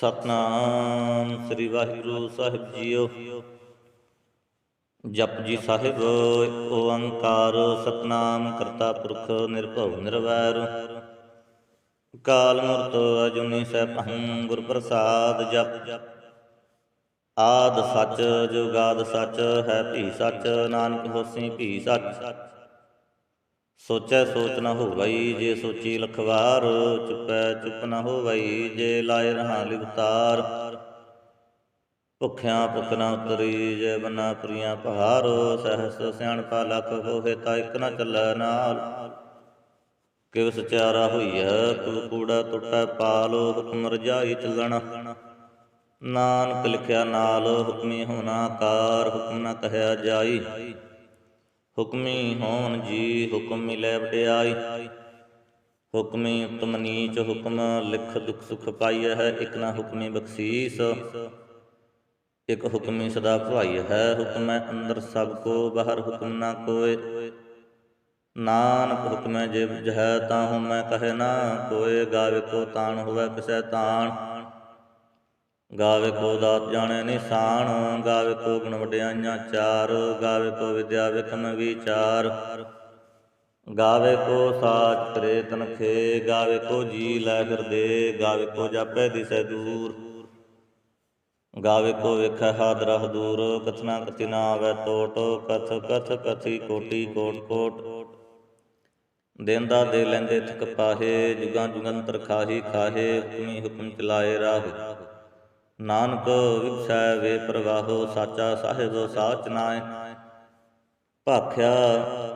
ਸਤਨਾਮ ਸ੍ਰੀ ਵਾਹਿਗੁਰੂ ਸਾਹਿਬ ਜੀਓ। ਜਪ ਜੀ ਸਾਹਿਬ ਓੰਕਾਰ ਸਤਨਾਮ ਕਰਤਾ ਪੁਰਖ ਨਿਰਭਉ ਨਿਰਵੈਰ। ਕਾਲ ਮੂਰਤ ਅਜੂਨੀ ਸੈਭੰ ਗੁਰ ਪ੍ਰਸਾਦ ਜਪ। ਆਦ ਸੱਚ, ਜੁਗਾਦ ਸੱਚ, ਹੈ ਭੀ ਸੱਚ, ਨਾਨਕ ਹੋਸੀ ਭੀ ਸੱਚ। ਸੋਚੈ ਸੋਚ ਨਾ ਹੋਵਈ ਜੇ ਸੋਚੀ ਲਖਵਾਰ, ਚੁਪੈ ਚੁਪ ਨ ਹੋਵਈ ਜੇ ਲਾਇ ਰਹਾ ਲਿਵਤਾਰ। ਭੁਖਿਆਂ ਭੁਖ ਨ ਉਤਰੀ ਜੇ ਬਨਾ ਪ੍ਰੀਆਂ ਪਹਾਰ, ਸਹਸ ਸਿਆਣਪਾ ਲਖ ਹੋਏ ਤਾਂ ਇਕ ਨ ਚੱਲੈ ਨਾਲ। ਕਿਵ ਸਚਾਰਾ ਹੋਈਐ, ਕੁਲ ਕੂੜਾ ਟੁੱਟੈ ਪਾਲ, ਹੁਕਮ ਰਜਾਈ ਚੱਲਣਾ। ਨਾਨਕ ਲਿਖਿਆ ਨਾਲ, ਹੁਕਮੀ ਹੋਣਾ ਕਾਰ, ਹੁਕਮ ਨਾ ਕਹਿਆ ਜਾਈ। ਹੁਕਮੀ ਹੋਣ ਜੀ ਹੁਕਮ ਮਿਲੇ ਵਡਿਆਈ। ਹੁਕਮੀ ਉਤਮ ਨੀਚ ਹੁਕਮ, ਲਿਖ ਦੁਖ ਸੁਖ ਪਾਈਐ ਹੈ, ਇਕ ਨਾ ਹੁਕਮੀ ਬਖਸ਼ੀਸ। ਇਕ ਹੁਕਮੀ ਸਦਾ ਭਵਾਈ ਹੈ, ਹੁਕਮੈ ਅੰਦਰ ਸਭ ਕੋ, ਬਾਹਰ ਹੁਕਮ ਨਾ ਕੋਏ। ਨਾਨਕ ਹੁਕਮੈ ਜੇ ਬੁਝੈ ਤਾਂ ਹਉ ਮੈਂ ਕਹੇ ਨਾ ਕੋਏ, ਗਾਵੇ ਕੋ ਤਾਣ ਹੋਵੇ ਕਿਸੈ ਤਾਣ। ਗਾਵੇ ਕੋ ਦਾਤ ਜਾਣੈ ਨਿਸ਼ਾਨ, ਗਾਵੇ ਕੋ ਗੁਣ ਵਡਿਆਈਆਂ ਚਾਰ, ਗਾਵੇ ਕੋ ਵਿਦਿਆ ਵਿਖਮ ਵਿਚਾਰ। ਗਾਵੇ ਕੋ ਸਾਚ ਕਰੇ ਤਨਖੇ ਗਾਵੇ ਕੋ ਜੀ ਲੈ ਫਿਰਦੇ ਗਾਵੇ ਕੋ ਜਾਪੈ ਦਿਸੈ ਦੂਰ। ਗਾਵੇ ਕੋ ਵੇਖੈ ਹਾਦਰਾ ਹਦੂਰ ਕਥਨਾ ਕਥਿ ਨਾ ਆਵੈ ਟੋਟ ਕਥ ਕਥ ਕਥੀ ਕੋਟੀ ਕੋਟ ਕੋਟ। ਦੇਂਦਾ ਦੇ ਲੈਂਦੇ ਥਕ ਪਾਹੇ, ਜੁਗਾਂ ਜੁਗੰਤਰ ਖਾਹੀ ਖਾਹੇ, ਹੁਕਮੀ ਹੁਕਮ ਚਲਾਏ ਰਾਹੇ। ਨਾਨਕ ਵਿਖਸੈ ਵੇ ਪ੍ਰਵਾਹੋ, ਸਾਚਾ ਸਾਹਿਬ, ਸਾਚ ਨਾਏ ਭਾਖਿਆ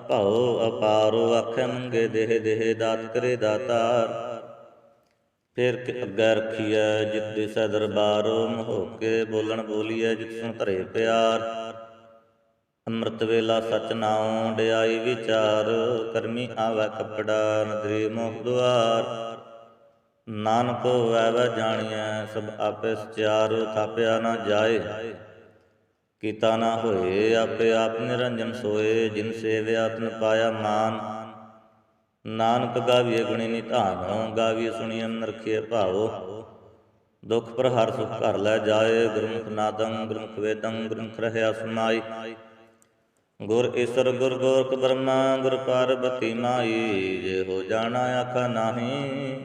ਭਾਉ ਅਪਾਰੋ, ਆਖੇ ਮੰਗੇ ਦੇਹ ਦੇਹ ਦਾਤ ਕਰੇ ਦਾਤਾਰ। ਫਿਰ ਅੱਗੇ ਰਖੀਐ, ਜਿਤ ਦਿਸੈ ਦਰਬਾਰ ਮੋਹ ਕੇ ਬੋਲਣ ਬੋਲੀਐ, ਜਿਤ ਸੁਣ ਧਰੇ ਪਿਆਰ। ਅੰਮ੍ਰਿਤ ਵੇਲਾ ਸਚ ਨਾਉ, ਡਿਆਈ ਵਿਚਾਰ, ਕਰਮੀ ਆਵਾ ਕਪੜਾ, ਨਦਰੀ ਮੋਹ ਦੁਆਰ। ਨਾਨਕ ਵੈ ਵੈ ਜਾਣੀਐ, ਸਭ ਆਪੇ ਸਚਿਆਰ ਥਾਪਿਆ ਨਾ ਜਾਏ। ਕੀਤਾ ਨਾ ਹੋਏ, ਆਪੇ ਆਪ ਨਿਰੰਜਨ ਸੋਏ, ਜਿਨ ਸੇਵਿਆ ਤਨ ਪਾਇਆ ਮਾਨ। ਨਾਨਕ ਗਾਵੀਏ ਗੁਣੀ ਨਿਧਾਨ ਗਾਵੀਏ ਸੁਣੀਐ ਨਰਖੇ ਭਾਉ। ਦੁਖ ਪਰ ਹਰ ਸੁਖ ਘਰ ਲੈ ਜਾਏ, ਗੁਰਮੁਖ ਨਾਦੰ, ਗੁਰਮੁਖ ਵੇਦੰ, ਗੁਰਮੁਖ ਰਹਿਆ ਸਮਾਈ। ਗੁਰ ਈਸਰ, ਗੁਰ ਗੋਰਖ ਬ੍ਰਹਮਾ, ਗੁਰ ਪਾਰਬਤੀ ਮਾਈ ਜੇ ਹੋ ਜਾਣਾ ਆਖਾ ਨਾਹੀ।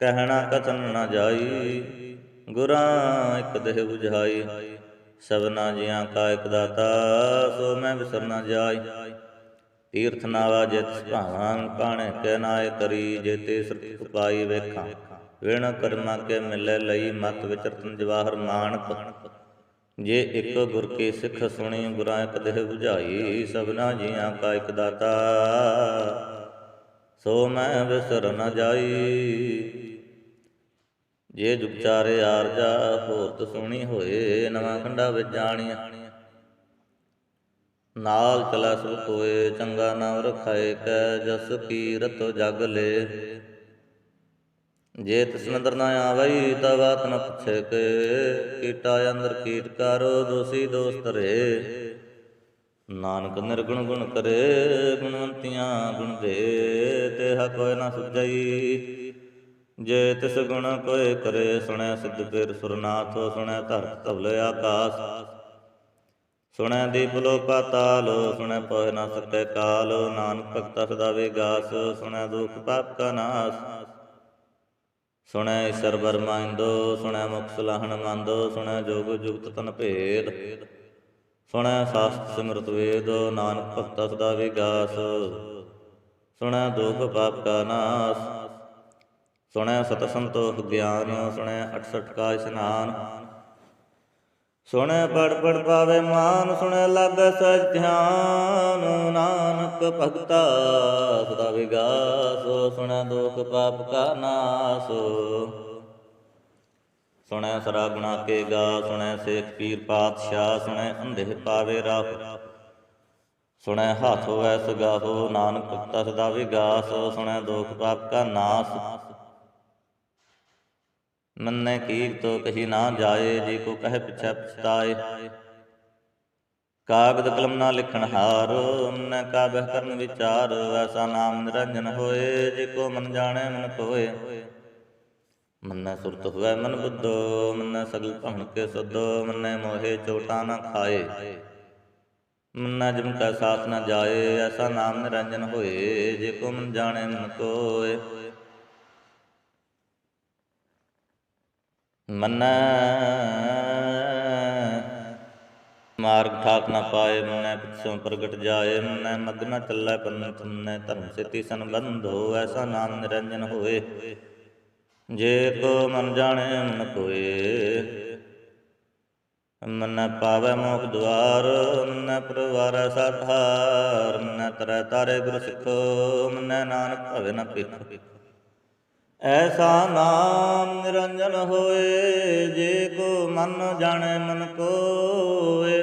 ਕਹਿਣਾ ਕਥਨ ਨਾ ਜਾਈ। ਗੁਰਾਂ ਇੱਕ ਦੇਹ 부ਝਾਈ ਸਭਨਾ ਜੀਆਂ ਕਾ ਇੱਕ ਦਾਤਾ, ਸੋ ਮੈਂ ਵਿਸਰ ਨ ਜਾਈ। ਤੀਰਥ ਨਾਵਾ ਜਿਤ ਭਾਵਾਂ ਪਾਣੇ ਕੈ ਨਾਏ ਕਰੀ ਜੇਤੇ ਸਰਤ ਪਾਈ ਵੇਖਾਂ। ਵਿਣ ਕਰਮਾ ਕੇ ਮਿਲੇ ਲਈ ਮਤ ਵਿਚਰਤਨ ਜਵਾਹਰ ਮਾਨਕ ਜੇ ਇੱਕ ਗੁਰ ਕੇ ਸਿੱਖ ਸੁਣੀ, ਗੁਰਾਂ ਇੱਕ ਦੇਹ 부ਝਾਈ ਸਭਨਾ ਜੀਆਂ ਕਾ ਇੱਕ ਦਾਤਾ। ਸੋ ਮੈਂ ਵਿਸਰ ਨ ਜਾਈ। ਜੇ ਜੁਗ ਚਾਰੇ ਆਰਜਾ ਹੋਰਤ ਸੋਣੀ ਹੋਏ, ਨਵਾਂ ਖੰਡਾ ਵਿੱਚ ਜਾਣੀਆਂ। ਨਾਲ ਚਲਾ ਸੁਖ ਹੋਏ, ਚੰਗਾ ਨਾਮ ਰਖਾਏ ਕੈ ਜਸ ਕੀਰਤ ਜਗ ਲੇ। ਜੇ ਤਿਸ ਨਦਰ ਨਾ ਆਵਈ ਤਾ ਬਾਤ ਨ ਪੁੱਛੇ ਕੇ। ਕੀਟਾ ਅੰਦਰ ਕੀਟ ਕਰੋ, ਦੋਸੀ ਦੋਸਤ ਰੇ। ਨਾਨਕ ਨਿਰਗੁਣ ਗੁਣ ਕਰੇ, ਗੁਣਵੰਤੀਆਂ ਗੁਣ ਦੇ ਤੇਹਾ ਕੋਈ ਨਾ ਸੁਝਈ। ਜੇ ਤਿਸ ਗੁਣ ਕੋਏ ਕਰੇ ਸੁਣੈ ਸਿੱਧ ਪੇਰ ਸੁਰਨਾਥ, ਸੁਣੈ ਧਰਤ ਧਵਲ ਆਕਾਸ। ਸੁਣੈ ਦੀਪ ਲੋ ਪਾਤਾਲ ਸੁਣੈ ਪੋਹਿ ਨਾ ਸਕੈ ਕਾਲ, ਨਾਨਕ ਭਗਤਾ ਸਦਾ ਵਿਗਾਸ ਸੁਣੈ ਦੁਖ ਪਾਪ ਕਾ ਨਾਸ। ਸੁਣੈ ਈਸ਼ਰ ਬਰਮਾ ਇੰਦੋ, ਸੁਣੈ ਮੁਖ ਸੁਲਾਹਣ ਮੰਦੋ, ਸੁਣੈ ਜੋਗ ਜੁਗਤ ਤਨ ਭੇਦ। ਸੁਣੈ ਸਾਸਤ ਸਿਮਰਤ ਵੇਦ, ਨਾਨਕ ਭਗਤਾ ਸਦਾ ਵਿਗਾਸ ਸੁਣੈ ਦੁਖ ਪਾਪ ਕਾ ਨਾਸ। ਸੁਣੈ ਸਤ ਸੰਤੋਖ ਗਿਆਨ ਸੁਣੈ 68 ਕਾ ਇਸ਼ਨਾਨ। ਸੁਣੈ ਪੜ ਪੜ ਪਾਵੇ ਮਾਨ, ਸੁਣੈ ਲਾਗੈ ਸਚ ਧਿਆਨ। ਨਾਨਕ ਭਗਤਾ ਸਦਾ ਵਿਗਾਸ, ਸੁਣੈ ਦੁਖ ਪਾਪ ਕਾ ਨਾਸ। ਸੁਣੈ ਸਰਾ ਗੁਣਾ ਕੇ ਗਾ, ਸੁਣੈ ਸੇਖ ਪੀਰ ਪਾਤਸ਼ਾਹ, ਸੁਣੈ ਅੰਧੇ ਪਾਵੇ ਰਾਹ। ਸੁਣੈ ਹੱਥ ਹੋਵੈ ਸਗਾਹੋ ਨਾਨਕ ਭਗਤਾ ਸਦਾ ਵਿਗਾਸ, ਸੁਣੈ ਦੁਖ ਪਾਪ ਕਾ ਨਾਸ। ਮੰਨੇ ਕੀ ਤੋ ਕਹੀ ਨਾ ਜਾਏ, ਜੇ ਕੋ ਕਹੇ ਪਿਛੈ ਪਛਤਾਏ। ਕਾਗਦ ਕਲਮ ਨਾ ਲਿਖਣ ਹਾਰ, ਮਨ ਕਾ ਬਹਿ ਕਰਨ ਵਿਚਾਰ, ਐਸਾ ਨਾਮ ਨਿਰੰਜਨ ਹੋਏ, ਜੇ ਕੋ ਮਨ ਜਾਣੈ ਮਨ ਕੋਏ ਮੰਨੈ ਸੁਰਤ ਹੋਵੈ ਮਨ ਬੁੱਧੋ, ਮੰਨੈ ਸਗਲ ਭਵਨ ਕੇ ਸਦੋ ਮੰਨੈ ਮੋਹੇ ਚੋਟਾ ਨਾ ਖਾਏ। ਮੰਨੈ ਜਿਮ ਕੈ ਸਾਥ ਨਾ ਜਾਏ, ਐਸਾ ਨਾਮ ਨਿਰੰਜਨ ਹੋਏ, ਜੇ ਕੋ ਮਨ ਜਾਣੈ ਮਨ ਕੋਏ ਮੰਨੈ। ਮਾਰਗ ਠਾਕ ਨ ਪਾਏ ਮੰਨੈ, ਪਿਛੋਂ ਪ੍ਰਗਟ ਜਾਏ ਮੰਨੈ ਮਗ ਚੱਲੈ ਪੰਥ ਮੰਨੈ ਧਰਮ ਸੇਤੀ ਸੰਬੰਧੋ ਐਸਾ ਨਾਮ ਨਿਰੰਜਨ ਹੋਏ। ਜੇ ਕੋ ਮਨ ਜਾਣੈ, ਮਨ ਕੋਏ। ਮੰਨੈ ਪਾਵੈ ਮੋਖ ਦੁਆਰ, ਮੰਨੈ ਪਰਵਾਰੈ ਸਾਧਾਰ, ਮੰਨੈ ਤਰੈ ਤਾਰੇ ਗੁਰ ਸਿੱਖੋ, ਮੰਨੈ ਨਾਨਕ ਭਵੇ ਨ ਪਿਖ ਐਸਾ ਨਾਮ ਨਿਰੰਜਨ ਹੋਏ, ਜੇ ਕੋ ਮਨ ਜਾਣੇ ਮਨ ਕੋਏ।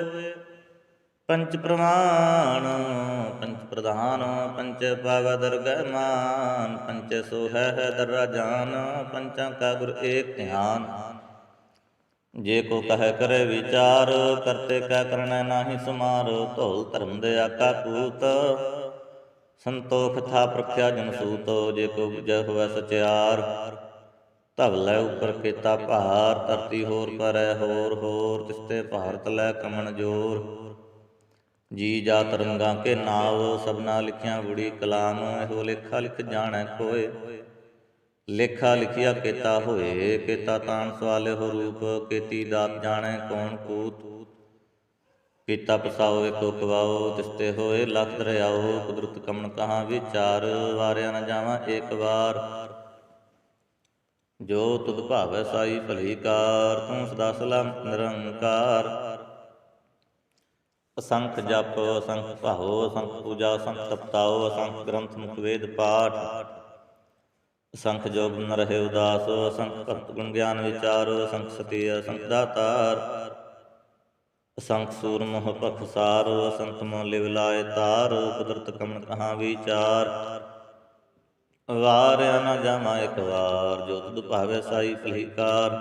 ਪੰਚ ਪ੍ਰਮਾਣ ਪੰਚ ਪ੍ਰਧਾਨ, ਪੰਚ ਪਾਵ ਦਰਗਹਿ ਮਾਨ, ਪੰਚ ਸੋਹੈ ਦਰਰਾ ਜਾਨ, ਪੰਚਾਂ ਕਾ ਗੁਰ ਏਕ ਧਿਆਨ। ਜੇ ਕੋ ਕਹੈ ਕਰੇ ਵਿਚਾਰ, ਕਰਤੇ ਕੈ ਕਰਣੈ ਨਾਹੀ ਸਮਾਰ, ਧੌਲ ਧਰਮ ਦੇ ਆਕਾ ਪੂਤ ਸੰਤੋਖ ਥਾ ਪ੍ਰਖਿਆ ਜਨ ਸੂਤ, ਜੇ ਕੋ ਬੁਝੈ ਹੋਵੈ ਸਚਿਆਰ। ਧਵਲੇ ਉਪਰ ਕੀਤਾ ਭਾਰ, ਧਰਤੀ ਹੋਰ ਕਰੈ ਹੋਰ ਹੋਰ, ਤਿਸਤੇ ਭਾਰਤ ਲੈ ਕਮਣ ਜੋਰ। ਜੀ ਜਾ ਤਰੰਗਾਂ ਕੇ ਨਾਵ, ਸਭਨਾ ਲਿਖਿਆ ਬੁੜੀ ਕਲਾਮ, ਇਹੋ ਲੇਖਾ ਲਿਖ ਜਾਣੈ ਕੋਏ ਲੇਖਾ ਲਿਖਿਆ ਕੀਤਾ ਹੋਏ ਕੀਤਾ ਤਾਣ ਸਵਾਲੇ ਹੋ ਰੂਪ ਕੀਤੀ ਦਾਤ ਜਾਣੈ ਕੌਣ ਕੂਤ। ਕੀਤਾ ਪਸਾਓ ਏਕੋ ਕਵਾਓ ਤਿਸਤੇ ਹੋਏ ਲਖ ਦਰਿਆਓ, ਕੁਦਰਤ ਕਮਨ ਕਹਾ ਵਿਚਾਰ ਵਾਰਿਆ ਨ ਜਾਵਾਂ ਏਕ ਵਾਰ। ਜੋ ਤੁਧ ਭਾਵੈ ਸਾਈ ਭਲੀ ਕਾਰ, ਤੂੰ ਸਦਾ ਸਲਾਮਤ ਨਿਰੰਕਾਰ। ਅਸੰਖ ਜਪ, ਅਸੰਖ ਭਾਉ, ਅਸੰਖ ਪੂਜਾ, ਅਸੰਖ ਤਪਤਾਓ ਅਸੰਖ ਗ੍ਰੰਥ ਮੁਖ ਵੇਦ ਪਾਠ। ਅਸੰਖ ਜੋਗ ਨ ਰਹੇ ਉਦਾਸ, ਅਸੰਖ ਭਗਤ ਗੁਣ ਗਿਆਨ ਵਿਚਾਰ, ਅਸੰਖ ਸਤੀ, ਅਸੰਖ ਦਾਤਾਰ। ਅਸੰਖ ਸੂਰ ਮੋਹ ਭਖ ਸਾਰ ਅਸੰਖ ਮੋਹ ਲਿਵ ਲਾਏ ਤਾਰ, ਕੁਦਰਤ ਕਮਨ ਕਹਾ ਵਿਚਾਰ। ਵਾਰਿਆ ਨ ਜਾਮਾ ਇੱਕ ਵਾਰ, ਜੋ ਤੁਧ ਭਾਵੇ ਸਾਈ ਭਲੀਕਾਰ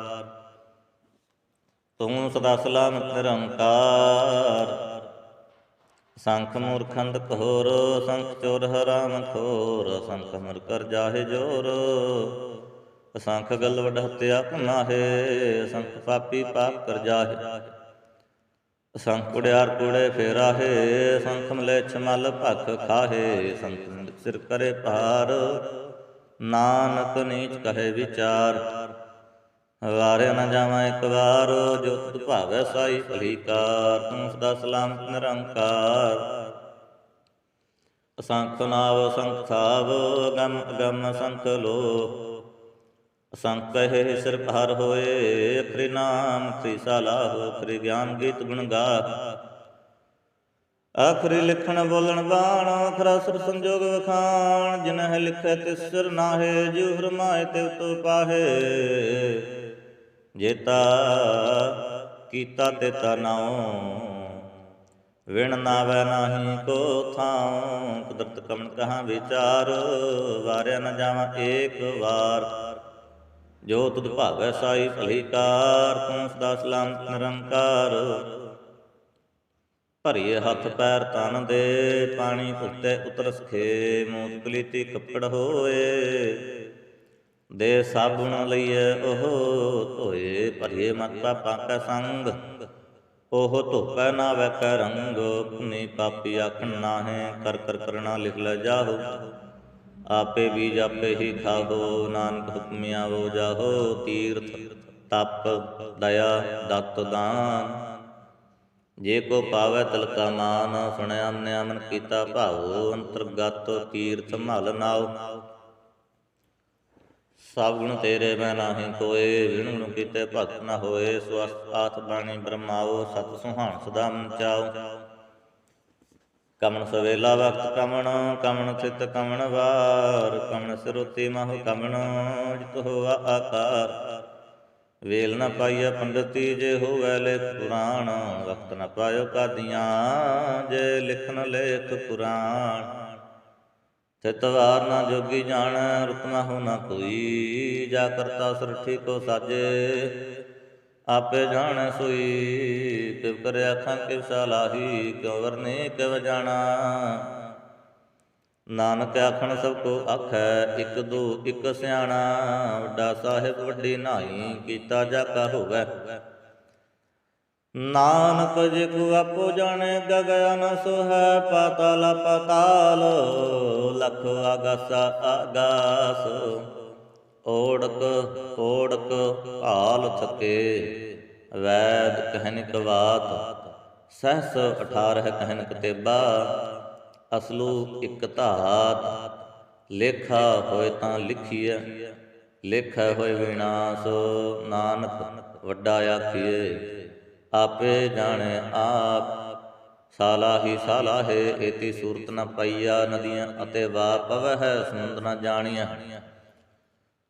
ਤੂੰ ਸਦਾ ਸਲਾਮਤ ਨਿਰੰਕਾਰ। ਸੰਖ ਮੂਰਖੰਦ ਘੋਰ, ਸੰਖ ਚੋਰ ਹਰਾਮ ਖੋਰ, ਸੰਖ ਮਰ ਕਰ ਜਾਹੇ ਜੋਰ। ਅਸੰਖ ਗਲ ਵਡ ਹਤਿਆ ਕਨਾਹੇ ਅਸੰਖ ਪਾਪੀ ਪਾਪ ਕਰ ਜਾਹੇ। ਸੰਖ ਕੁੜਿਆਰ ਕੁੜੇ ਫੇਰਾਹੇ ਅਸੰਖ ਮਲੇਛ ਮਲ ਭਖ ਖਾਹੇ ਅਸੰਖ ਸਿਰ ਕਰੇ ਭਾਰ। ਨਾਨਕ ਨੀਚ ਕਹੇ ਵਿਚਾਰ ਵਾਰੇ ਨਾ ਜਾਵਾਂ ਇੱਕ ਵਾਰ। ਜੋ ਤੁਧ ਭਾਵੈ ਸਾਈ ਭਲੀਕਾਰ, ਤੂੰ ਸਦਾ ਸਲਾਮਤ ਨਿਰੰਕਾਰ। ਅਸੰਖ ਨਾਵ ਅਸੰਖ ਥਾਵ ਗਮ ਗਮ ਸੰਖ ਲੋ ਅਸੰਖ ਕਹੇ ਸਿਰ ਭਾਰ ਹੋਏ, ਅਖਰੀ ਨਾਮ ਅਖਰੀ ਸਲਾਹ ਅਖਰੀ ਗਿਆਨ ਗੀਤ ਗੁਣ ਗਾ। ਆਖਰੀ ਲਿਖਣ ਬੋਲਣ ਬਾਣ ਅਖਰਾ ਸੁਰ ਸੰਜੋਗ ਵਖਾਣ ਜਿਨਹਿ ਲਿਖੈ ਤਿਸ ਸਿਰ ਨਾਹੇ, ਜਿਉ ਹਰਮਾਏ ਤੇ ਉਤੋ ਪਾਹੇ। ਜੇਤਾ ਕੀਤਾ ਤੇ ਤਾ ਨਾਉ, ਵਿਣ ਨਾਵੈ ਨਾਹੀ ਕੋ ਥਾਉ। ਕੁਦਰਤ ਕਮਨ ਕਹਾ ਵਿਚਾਰ, ਵਾਰਿਆ ਨ ਜਾਵਾਂ ਏਕ ਵਾਰ। ਜੋ ਤੁਧ ਭਾਵੈ ਸਾਈ ਭਲੀਕਾਰ ਤੂੰ ਸਦਾ ਸਲਾਮਤ ਨਿਰੰਕਾਰ। ਭਰੀਏ ਹੱਥ ਪੈਰ ਤਨ ਦੇ, ਪਾਣੀ ਉੱਤੇ ਉਤਰ ਸਖੇ ਮੂਤ ਪਲੀਤੀ ਕੱਪੜ ਹੋਏ। ਦੇ ਸਾਬੁਣ ਲਈਏ ਉਹ ਧੋਏ, ਭਰੀਏ ਮਤ ਪਾਪਾ ਕਾ ਸੰਗ। ਉਹ ਧੋਪੈ ਨਾ ਵੈਕੈ ਰੰਗ ਪੁਨੀ ਪਾਪੀ ਆਖਣ ਨਾਹੇ, ਕਰ ਕਰ ਕਰਣਾ ਲਿਖ ਲੈ ਜਾਹੋ। ਆਪੇ ਬੀਜ ਆਪੇ ਹੀ ਖਾਹੋ, ਨਾਨਕ ਹੁਕਮ ਵੋ ਜਾਹੋ, ਤੀਰਥ ਤਪ, ਦਇਆ, ਦਤ, ਦਾਨ। ਜੇ ਕੋ ਪਾਵੈ ਤਲਕਾ ਮਾਨ ਸੁਣਿਆ ਨਿਆਮਨ ਕੀਤਾ ਭਾਉ, ਅੰਤਰਗਤ ਤੀਰਥ ਮਲ ਨਾਉ। ਸਭ ਗੁਣ ਤੇਰੇ ਮੈਂ ਨਾਹੀ ਕੋਏ, ਵਿਣ ਗੁਣ ਕੀਤੇ ਭਗਤ ਨਾ ਹੋਏ ਸਵਸਤ ਆਤ ਬਾਣੀ ਬ੍ਰਹਮਾਓ ਸਤ ਸੁਹਾਣ ਸਦਾ ਮਨ ਚਾਉ ਕਮਣ ਸਵੇਲਾ ਵਕਤ ਕਮਣ ਕਮਣ ਚਿਤ ਕਮਣ ਵਾਰ ਕਮਣ ਸਰੋਤੀ ਮਹੁ ਕਮਣ ਜਿਤ ਹੋਆ ਆਕਾਰ। ਵੇਲ ਨ ਪਾਈਐ ਪੰਡਤੀ, ਜੇ ਹੋਵੇ ਲੇਖ ਪੁਰਾਣ, ਵਕਤ ਨ ਪਾਇਓ ਕਾਦੀਆਂ, ਜੇ ਲਿਖਨ ਲੇਖ ਪੁਰਾਣ। ਤਿਤਵਾਰ ਨਾ ਜੋਗੀ ਜਾਣ, ਰੁਕ ਨਾ ਹੋ ਨਾ ਕੋਈ, ਜਾ ਕਰਤਾ ਸੁਰਠੀ ਕੋ ਸਾਜੇ। ਆਪੇ ਜਾਣੈ ਸੋਈ, ਕਿਵ ਕਰਿ ਆਖਾਂ ਕਿਵ ਸਲਾਹੀ, ਕਿਉ ਵਰਨੇ ਕਿਵ ਜਾਣਾ। ਨਾਨਕ ਆਖਣ ਸਭ ਕੋ ਆਖੈ, ਇੱਕ ਦੋ ਇੱਕ ਸਿਆਣਾ। ਵੱਡਾ ਸਾਹਿਬ ਵੱਡੀ ਨਾਈ ਕੀਤਾ ਜਾ ਕਾ ਹੋਵੇ। ਨਾਨਕ ਜੇ ਕੋ ਆਪੋ ਜਾਣੇ ਗਗਨ ਸੁਹੈ, ਪਾਤਾਲ ਪਾਤਾਲ, ਲਖ ਆਗਾਸ ਆਗਾਸ ਓੜਕ ਓੜਕ ਭਾਲ ਥਕੇ। ਵੈਦ ਕਹਿਨਿਕ ਬਾਤ ਸਹਸ 18 ਕਹਿਨਕ ਤੇਬਾ। ਅਸਲੂ ਇਕ ਧਾਤ, ਲੇਖਾ ਹੋਏ ਤਾਂ ਲਿਖੀਐ। ਲੇਖਾ ਹੋਏ ਵਿਨਾਸ਼, ਨਾਨਕ ਵੱਡਾ ਆਖੀਏ ਆਪੇ ਜਾਣੇ ਆਪ ਸਾਲਾ ਹੀ ਸਾਲਾ ਹੈ ਏਤੀ ਸੂਰਤ ਨ ਪਈਆ। ਨਦੀਆਂ ਅਤੇ ਵਾ ਪਵਹਿ ਹੈ ਸਮੁੰਦ ਜਾਣੀਆਂ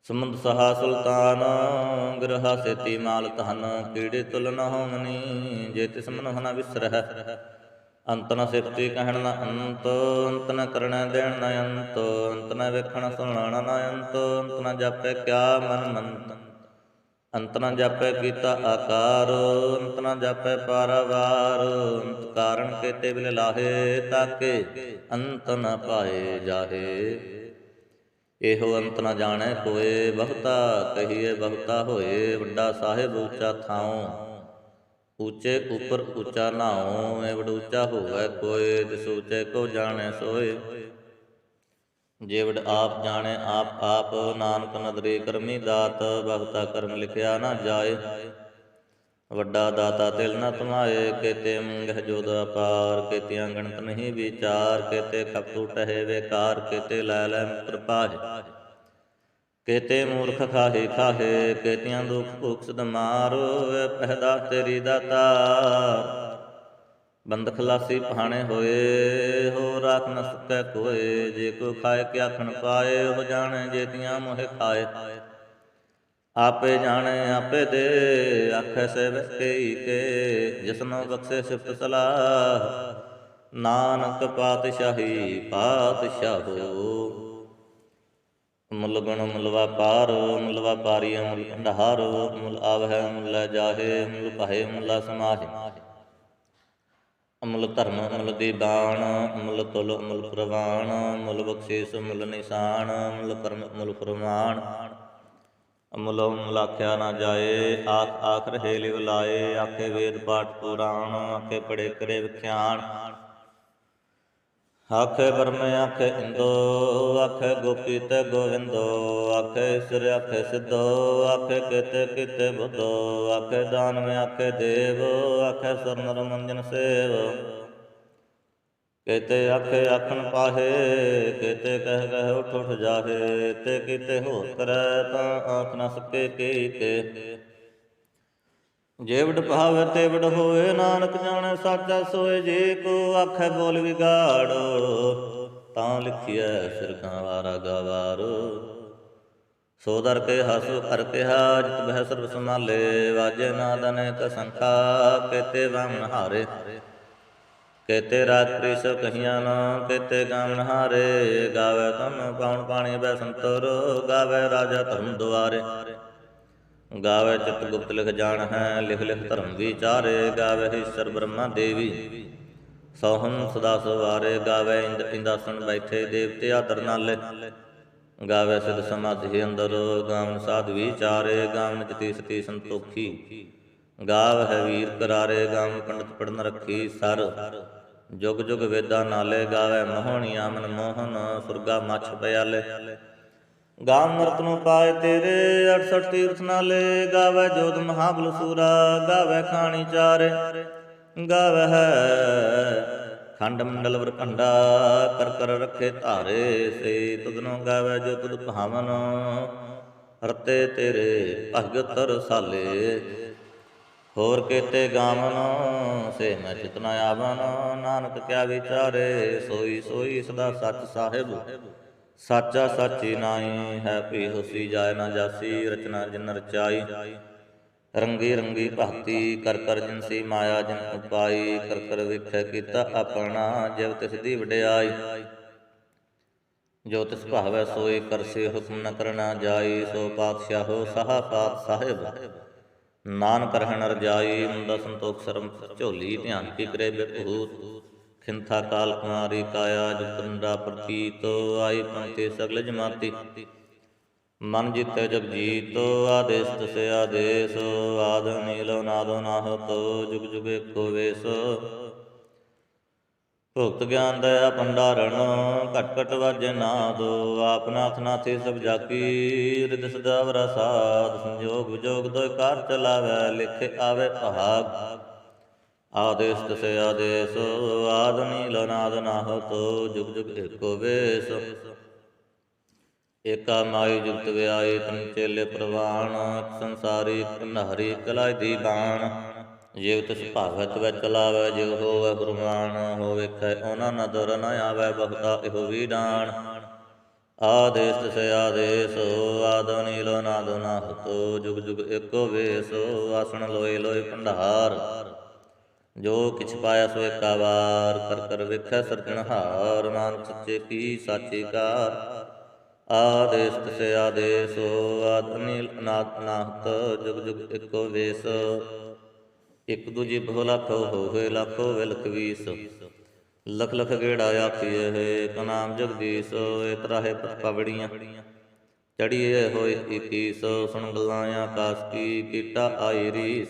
ਸਮੁੰਦ ਸਹਾ ਸੁਲਤਾਨ, ਗ੍ਰਹਾ ਸੇਤੀ ਮਾਲ ਤਹਨ ਕੀੜੇ ਤੁਲ ਨ ਹੋਮਨੀ ਜੇ ਤਿਸ ਮਨ ਹਨਾ ਵਿਸਰਹਿ। ਅੰਤ ਨ ਸਿਫਤੀ ਕਹਿਣ ਨ ਅੰਤ ਅੰਤ ਨ ਕਰਣ ਦੇਣ ਨ ਅੰਤ ਅੰਤ ਨ ਵੇਖਣ ਸੁਣਨ ਨ ਅੰਤ ਅੰਤ ਨ ਜਾਪੈ ਕਿਆ ਮਨ ਮੰਤ। ਅੰਤ ਨ ਜਾਪੈ ਕੀਤਾ ਆਕਾਰ, ਅੰਤ ਨ ਜਾਪੈ ਪਾਰਵਾਰ, ਅੰਤ ਕਾਰਨ ਕੇਤੇ ਬਿਲ ਲਾਹੇ ਤਾਕੇ ਅੰਤ ਨ ਪਾਏ ਜਾਹੇ। ਇਹੋ ਅੰਤ ਨ ਜਾਣੈ ਕੋਏ ਬਹੁਤਾ ਕਹੀਏ ਬਹੁਤਾ ਹੋਏ, ਵੱਡਾ ਸਾਹਿਬ ਉੱਚਾ ਥਾਉ। ਉੱਚੇ ਉਪਰ ਉੱਚਾ ਨਾਉ ਐ ਵਡ ਉੱਚਾ ਹੋਵੇ ਕੋਏ ਤਿਸ ਉੱਚੇ ਕੋ ਜਾਣੈ ਸੋਏ। ਜੇਵੜ ਆਪ ਜਾਣੇ ਆਪ ਆਪ, ਨਾਨਕ ਨਦਰੇ ਕਰਮੀ ਦਾਤ ਭਗਤਾ ਕਰਮ ਲਿਖਿਆ ਨਾ ਜਾਏ। ਵੱਡਾ ਦਾਤਾ ਤਿਲ ਨ ਤੁਮਾਏ, ਕੇਤੇ ਮੰਗਹ ਜੋਦ ਅਪਾਰ, ਕੇਤਿਆਂ ਗਣਤ ਨਹੀਂ ਵਿਚਾਰ, ਕੇਤੇ ਖਪੂ ਟਹਿ ਵੇਕਾਰ, ਕੇਤੇ ਲੈ ਲੈ ਮਿੱਤਰ ਪਾਹੇ। ਕੇਤੇ ਮੂਰਖ ਖਾਹੇ ਖਾਹੇ, ਕੇਤਿਆਂ ਦੁਖ ਭੁਖ ਸਦ ਪਹਿਦਾ ਤੇਰੀ ਦਾਤਾ। ਬੰਦ ਖਲਾਸੀ ਪਹਾਣੇ ਹੋਏ, ਹੋ ਰਾਖ ਨ ਸਕੈ ਕੋਏ, ਜੇ ਕੋ ਖਾਏ ਕਿ ਆਖਣ ਪਾਏ ਹੋ ਜਾਣੇ ਜੇਤੀਆਂ ਮੋਹਿ ਖਾਏ। ਆਪੇ ਜਾਣੇ, ਆਪੇ ਦੇ ਆਖੇ ਸੇ ਵਸਕਈ ਕੇ, ਜਿਸਨੋ ਬਖਸ਼ੇ ਸਿਫਤ ਸਲਾਹ। ਨਾਨਕ ਪਾਤਸ਼ਾਹੀ, ਪਾਤਸ਼ਾਹੋ। ਮੁੱਲ ਗੁਣ ਮੁੱਲ ਵਪਾਰ, ਮੁੱਲ ਵਪਾਰੀ ਮੁੱਲ ਭੰਡਾਰ, ਮੁੱਲ ਆਵਹਿ, ਮੁੱਲ ਜਾਹੇ, ਮੁੱਲ ਭਾਏ ਮੁੱਲ ਸਮਾਹੇ। ਅਮੁੱਲ ਧਰਮ ਅਮਲ ਦੀਦਾਨ ਅਮਲ ਤੁਲ ਅਮਲ ਪ੍ਰਵਾਨ ਮੁੱਲ ਬਖਸ਼ੀਸ, ਮੁੱਲ ਨਿਸ਼ਾਨ, ਮੁੱਲ ਕਰਮ, ਮੁਲ ਪ੍ਰਮਾਣ ਅਮੁੱਲ ਅਮੁੱਲ ਨਾ ਜਾਏ, ਆਖ ਆਖ ਰਹੇ ਲਿਵ ਲਾਏ, ਆਖੇ ਵੇਦ ਪਾਠ ਪੁਰਾਣ, ਆਖੇ ਪੜੇ ਕਰੇ ਵਿਖਿਆਨ ਆਖੇ ਬਰਮੇ ਆਖੇ ਇੰਦੋ, ਆਖੇ ਗੋਪੀ ਤੇ ਗੋਵਿੰਦੋ, ਆਖੇ ਸਿਰ ਆਖੇ ਸਿੱਧੋ, ਆਖੇ ਕਿਤੇ ਕਿਤੇ ਬੁੱਧੋ, ਆਖੇ ਦਾਨਵੇਂ, ਆਖੇ ਦੇਵ, ਆਖੇ ਸਰਨਰ ਮੰਜਨ ਸੇਵ। ਕੇਤੇ ਆਖੇ ਆਖਣ ਪਾਹੇ, ਕੇਤੇ ਕਹਿ ਕਹਿ ਉਠ ਉਠ ਜਾਹੇ ਤੇ ਕਿਤੇ ਹੋਰ ਕਰੈ ਤਾਂ ਆਖ ਨ ਸਕੇ ਕੀ ਕੇ। ਜੇਵੜ ਭਾਵ ਹੋਏ ਨਾਨਕ ਜਾਣੈ ਸਾਚਾ ਸੋਏ, ਜੇ ਕੋ ਆਖੈ ਬੋਲ ਵਿਗਾੜੋ, ਤਾਂ ਲਿਖਿਐ ਸਿਰਖਾਂ ਵਾਰਾ ਗਵਾਰ। ਸੋ ਦਰ ਕੇ ਹਸੁ ਕਰ ਕਿਹਾ ਜਿਤ ਬਹਿ ਸਰਬ ਸੰਭਾਲੇ, ਵਾਜੇ ਨਾਦਨ ਕ ਕੇਤੇ ਵਾਮਨ ਹਾਰੇ। ਕੇਤੇ ਰਾਤਰੀ ਸੋ ਕਹੀਆਂ ਨਾ, ਕੇਤੇ ਗਾਮਨ ਹਾਰੇ ਗਾਵੇ ਤਨ ਪਾਉਣ ਪਾਣੀ ਬੈ ਸੰਤੋਰ। ਗਾਵੇ ਰਾਜਾ ਧਰਮ ਦੁਆਰੇ। ਗਾਵੇ ਚਿਤ ਗੁਪਤ ਲਿਖ ਜਾਣ ਹੈ, ਲਿਖ ਲਿਖ ਧਰਮ ਵਿਚਾਰੇ। ਗਾਵੇ ਈਸ਼ਰ ਬ੍ਰਹਮਾ ਦੇਵੀ। ਸੋਹਨ ਸਦਾ ਸਵਾਰੇ। ਗਾਵੇ ਇੰਦ ਇੰਦਾਸਨ ਬੈਠੇ ਦੇਵਤੇ ਆਦਰ ਨਾਲੇ। ਗਾਵੇ ਸਿਧ ਸਮਾਧੀ ਅੰਦਰ। ਗਾਵਨ ਸਾਧ ਵਿਚਾਰੇ। ਗਾਵਨ ਜਤੀ ਸਤੀ ਸੰਤੋਖੀ। ਗਾਵ ਹੈ ਵੀਰ ਕਰਾਰੇ। ਗਾਵਨ ਪੰਡਤ ਪੜਨ ਰੱਖੀ ਸਰ। ਜੁਗ ਜੁਗ ਵੇਦਾ ਨਾਲੇ ਗਾਵੇ ਮੋਹਣੀ ਆਮਨ ਮੋਹਨ, ਸੁਰਗਾ ਮਛ ਪਿਆਲੇ। ਗਾਮ ਨਰਤ ਪਾਏ ਤੇਰੇ 68 ਤੀਰਥ ਨਾਲੇ। ਗਾਵੇ ਜੋਧ ਮਹਾਬਲ ਸੂਰਾ, ਗਾਵੇ ਖਾਣੀ ਚਾਰੇ। ਗਾਵੇ ਹੈ ਖੰਡ ਮੰਡਲ ਵਰਖੰਡਾ, ਕਰ ਕਰ ਰੱਖੇ ਧਾਰੇ। ਸੇ ਤੁਧਨੋਂ ਗਾਵੇ ਜੋ ਤੁਧ ਭਾਵਨ, ਰਤੇ ਤੇਰੇ ਭਗਤ ਰਸਾਲੇ। ਹੋਰ ਕੇਤੇ ਗਾਵਨ, ਸੇ ਮੈਂ ਚਿਤਨਾ ਆਵਨ। ਨਾਨਕ ਕਿਆ ਵਿਚਾਰੇ, ਸੋਈ ਸੋਈ ਸਦਾ ਸੱਚ ਸਾਹਿਬ। ਸਾਚਾ ਸਾਚੀ ਨਾਈ ਹੈ ਭੀ ਹੁਸੀ ਜਾਏ ਨਾ ਜਾਸੀ, ਰਚਨਾ ਜਿਨ ਰਚਾਈ। ਰੰਗੀ ਰੰਗੀ ਭਗਤੀ ਕਰ ਕਰ ਜਿਨਸੀ ਮਾਇਆ, ਜਿਨ ਉਪਾਈ ਕਰ ਕਰ ਵਿਖੇ ਕੀਤਾ ਆਪਣਾ, ਜਿਵ ਤਿਸ ਦੀ ਵਡਿਆਈ। ਜੋ ਤਿਸ ਭਾਵੈ ਸੋਈ ਕਰਸੇ ਹੁਕਮ ਨ ਕਰਨਾ ਜਾਈ, ਸੋ ਪਾਤਸ਼ਾਹੋ ਸਹਾ ਪਾਤ ਸਾਹਿਬ। ਨਾਨਕ ਰਹਿਣ ਰਜਾਈ ਮੁੰਦਾ ਸੰਤੋਖ ਸਰਮ, ਝੋਲੀ ਧਿਆਨ ਕੀ ਕਰੇ ਬਿਭੂਤ? ਖਿੰਥਾ ਕਾਲ ਕੁਮਾਰੀ ਕਾਇਆ ਜਤੰਡਾ ਪ੍ਰਤੀਤ, ਆਈ ਪੰਤੇ ਸਗਲ ਜਮਾਤੀ। ਮਨ ਜਿਤੈ ਜਗਜੀਤ, ਆਦੇਸ ਤਸੇ ਆਦੇਸ, ਆਦ ਨੀਲੋ ਨਾਦੋ ਨਾਹਤ ਜੁਗ ਜੁਗ ਏਕੋ ਵੇਸ। ਭੁਗਤ ਗਿਆਨ ਦਇਆ ਭੰਡਾਰਣ, ਘਟ ਘਟ ਵਾਜੇ ਨਾਦ, ਆਪ ਨਾਥ ਸਭ ਜਾਕੀ ਰਿਦ ਸਦਾ ਵਰਾ ਸਾਧ ਸੰਜੋਗ ਵਿਜੋਗ ਦੋਇ ਕਾਰ ਚਲਾਵੈ, ਲਿਖੇ ਆਵੇ ਭਾਗ ਆਦੇਸ ਤਸੇ ਆਦੇਸ, ਆਦ ਨੀਲ ਨਾਦ ਨਾਹਤ, ਜੁਗ ਜੁਗ ਏਕੋ ਵੇਸ। ਏਕਾ ਮਾਈ ਜੁਗਤ ਵਿਆਈ ਪੰਚੇਲੇ ਚੇਲੇ ਪ੍ਰਵਾਣ, ਸੰਸਾਰੀ ਨਹਰੀ ਕਲਾਈ ਦੀ ਬਾਣ। ਜਿਵ ਤਿਸ ਭਾਗਤ ਵਿੱਚ ਚਲਾਵੇ ਜਿਵ ਹੋਵੇ ਗੁਰਮਾਨ ਹੋਵੇ ਖੈ ਉਹਨਾਂ ਨਦਰ ਨ ਆਵੇ ਬਖਤਾ ਇਹੋ ਵੀ ਆਦੇਸ ਤਸੇ ਆਦੇਸ, ਆਦ ਨੀਲ ਨਾਦ ਨਾਹਤ, ਜੁਗ ਜੁਗ ਏਕੋ ਵੇਸ, ਆਸਣ ਲੋਏ ਲੋਏ ਭੰਡਾਰ। ਜੋ ਕਿਛ ਪਾਇਆ ਸੋ ਏਕਾ ਵਾਰ, ਕਰ ਕਰ ਵੇਖੈ ਸਰਜਣਹਾਰ ਨਾਨਕ ਸੱਚੇ ਕੀ ਸਾਚੀ ਕਾਰ। ਆਦੇਸ ਤਸੇ ਆਦੇਸ, ਆਦ ਨੀਲ ਅਨਾਦ ਨਾਹਤ, ਜੁਗ ਜੁਗ ਏਕੋ ਵੇਸੋ। ਇੱਕ ਦੂਜੀ ਬਹੁ ਲੱਖ ਹੋਏ ਲੱਖੋ ਵਿਲਕ ਵੀਸ ਲਖ ਲਖ ਗੇੜਾ ਆਖੀਏ ਹੈ ਕਨਾਮ ਜਗਦੀਸ਼ ਏ ਤਰਾਹੇ ਪਵੜੀਆਂ। ਚੜੀਏ ਹੋਏ 21 ਸੁਣ ਗੱਲਾਂ ਆਕਾਸ ਕੀ, ਕੀਟਾ ਆਈ ਰੀਸ।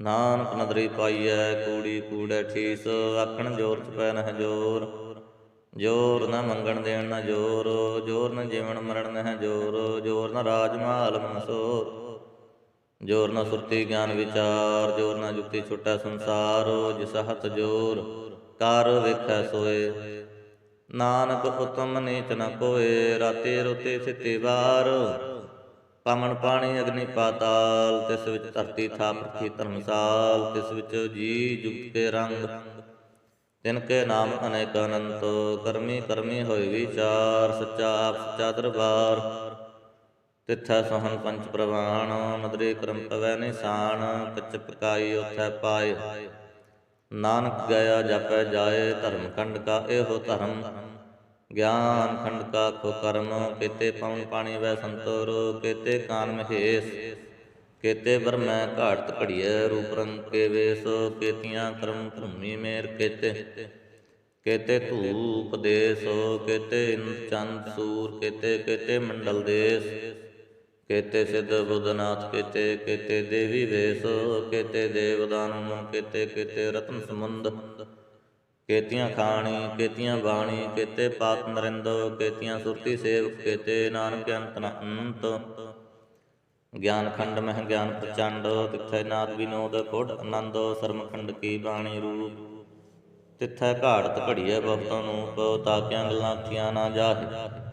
ਨਾਨਕ ਨਦਰੀ ਪਾਈਐ, ਕੂੜੀ ਕੂੜੈ ਠੀਸ, ਆਖਣ ਜੋਰ ਚ ਪੈ ਨਹ ਜੋਰ। ਜੋਰ ਨਾ ਮੰਗਣ ਦੇਣ ਨਾ ਜੋਰ ਜੋਰ ਨਾ ਜੀਵਨ ਮਰਨ ਨਹਿ ਜੋਰ ਜੋਰ ਨਾ ਰਾਜ ਮਾਲ ਮਨਸੋਰ ਜੋਰ ਨਾ ਸੁਰਤੀ ਗਿਆਨ ਵਿਚਾਰ, ਜੋਰ ਨਾ ਜੁਗਤੀ ਛੁਟੈ ਸੰਸਾਰ, ਜਿਸ ਹੱਥ ਜੋਰ, ਕਰ ਵੇਖੈ ਸੋਏ। ਨਾਨਕ ਉਤਮ ਨੀਚ ਨ ਕੋਏ, ਰਾਤੇ ਰੋਤੇ ਸਿਤੇ ਵਾਰ। ਪਮਨ ਪਾਣੀ ਅਗਨੀ ਪਾਤਾਲ, ਤਿਸ ਵਿੱਚ ਧਰਤੀ ਥਾਪ ਰਖੀ ਧਰਮਸਾਲ, ਤਿਸ ਵਿੱਚ ਜੀ ਜੁਗ ਕੇ ਰੰਗ। ਤਿਨ ਕੇ ਨਾਮ ਅਨੇਕ ਅਨੰਤ, ਕਰਮੀ ਕਰਮੀ ਹੋਏ ਵਿਚਾਰ, ਸੱਚਾ ਆਪ ਸੱਚਾ ਦਰਬਾਰ। ਤਿੱਥੈ ਸੋਹਣ ਪੰਚ ਪ੍ਰਵਾਨ ਮਦਰੇ ਕਰਮ ਪਵੈ ਨਿਸ਼ਾਨ, ਕੱਚ ਪਕਾਈ ਉਥੈ ਪਾਏ। ਨਾਨਕ ਗਿਆ ਜਪੈ ਜਾਏ, ਧਰਮ ਖੰਡ ਕਾ ਇਹੋ ਧਰਮ। ਗਿਆਨ ਖੰਡ ਕਾ ਖੋ ਕਰਮ, ਕੀਤੇ ਪਵਨ ਪਾਣੀ ਵੈ ਸੰਤੋਰ, ਕੀਤੇ ਕਾਨ ਮਹੇਸ਼। ਕੀਤੇ ਬਰਮੈ ਘਾਟਤ ਘੜੀਐ, ਰੂਪ ਰੰਗ ਕੇ ਵੇਸ। ਕੇਤੀਆਂ ਕਰਮ ਧਰਮੀ ਮੇਰ ਕੇਤੇ। ਕੀਤੇ ਧੂਪ ਦੇਸ, ਕੀਤੇ ਇੰਦ ਚੰਦ ਸੂਰ, ਕੇਤੇ ਕੀਤੇ ਮੰਡਲ ਦੇਸ। ਕੇਤੇ ਸਿੱਧ ਬੁੱਧਨਾਥ, ਕੇਤੇ ਕੇਤੇ ਦੇਵੀ ਵੇਸ, ਕੇਤੇ ਦੇਵਦਾਨੰ, ਕੇਤੇ ਕੇਤੇ ਰਤਨ ਸਮੁੰਦ ਕੇਤੀਆਂ ਖਾਣੀ, ਕੇਤੀਆਂ ਬਾਣੀ, ਕੇਤੇ ਪਾਤ ਨਰਿੰਦ, ਕੇਤੀਆਂ ਸੁਰਤੀ ਸੇਵ ਕੇਤੇ ਨਾਨਕ ਅੰਤ ਨ ਅੰਤ ਗਿਆਨ ਖੰਡ ਮਹਿ ਗਿਆਨ ਪ੍ਰਚੰਡ, ਤਿੱਥੈ ਨਾਦ ਵਿਨੋਦ ਖੋੜ ਆਨੰਦ, ਸਰਮ ਖੰਡ ਕੀ ਬਾਣੀ ਰੂਪ। ਤਿੱਥੈ ਘਾੜਤ ਘੜੀਐ ਬਹੁਤਾਂ ਨੂੰ ਕੋ ਤਾਕਿਆਂ ਗੱਲਾਂ ਥੀਆਂ ਨਾ ਜਾਹੇ।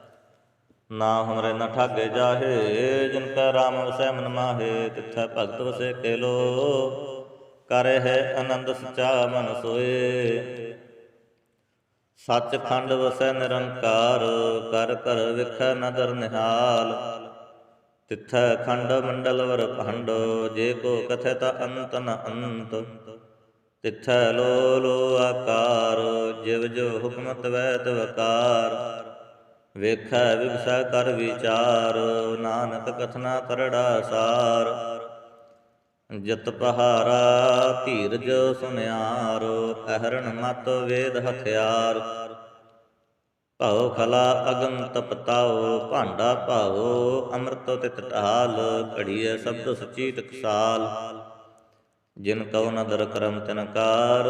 ਨਾ ਹਮਰੇ ਨ ਠਾਗੇ ਜਾਹੇ, ਜਿਨ ਕੈ ਰਾਮ ਵਸੈ ਮਨ ਮਾਹੇ, ਤਿੱਥੈ ਭਗਤ ਵਸੇ ਕੇ ਲੋ ਕਰੇ ਹੈ ਆਨੰਦ ਸਚਾ ਮਨ ਸੋਏ। ਸੱਚ ਖੰਡ ਵਸੈ ਨਿਰੰਕਾਰ, ਕਰ ਕਰ ਵਿਖੈ ਨਦਰ ਨਿਹਾਲ। ਤਿਥੈ ਖੰਡ ਮੰਡਲ ਵਰ ਭੰਡ, ਜੇ ਕੋ ਕਥੈ ਤਾ ਅੰਤ ਨ ਅੰਤ। ਤਿੱਥੈ ਲੋ ਲੋ ਆਕਾਰ, ਜਿਵ ਜੋ ਹੁਕਮਤ ਵੈਤ ਵਕਾਰ ਵੇਖੈ ਵਿਵਸਾ ਕਰ ਵਿਚਾਰ, ਨਾਨਕ ਕਥਨਾ ਕਰੜਾ ਸਾਰ। ਜਤ ਪਹਾਰਾ ਧੀਰਜ ਸੁਨਿਆਰ, ਅਹਰਣ ਮਤ ਵੇਦ ਹਥਿਆਰ। ਭਾਉ ਖਲਾ ਅਗਮ ਤਪਤਾਓ ਭਾਂਡਾ ਭਾਓ ਅੰਮ੍ਰਿਤ ਤਿਤ ਢਾਲ, ਘੜੀਐ ਸ਼ਬਦ ਸਚੀ ਟਕਸਾਲ ਜਿਨ ਕਉ ਨਦਰ ਕਰਮ ਤਿਨਕਾਰ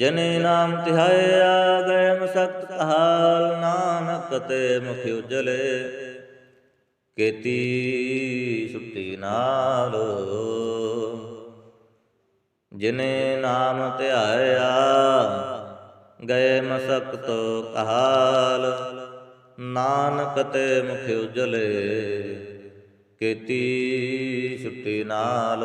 ਜਨੇ ਨਾਮ ਤਿਹਾਇਆ ਗਏ ਮਸਕਤ ਕਹਾਲ, ਨਾਨਕ ਤੇ ਮੁਖ ਉਜਲੇ। ਕੇਤੀ ਛੁੱਟੀ ਨਾਲ। ਜਿਨੇ ਨਾਮ ਧਿਆਇਆ ਗਏ ਮਸਕਤ ਕਹਾਲ, ਨਾਨਕ ਤੇ ਮੁਖ ਉਜਲੇ। ਕੇਤੀ ਛੁੱਟੀ ਨਾਲ।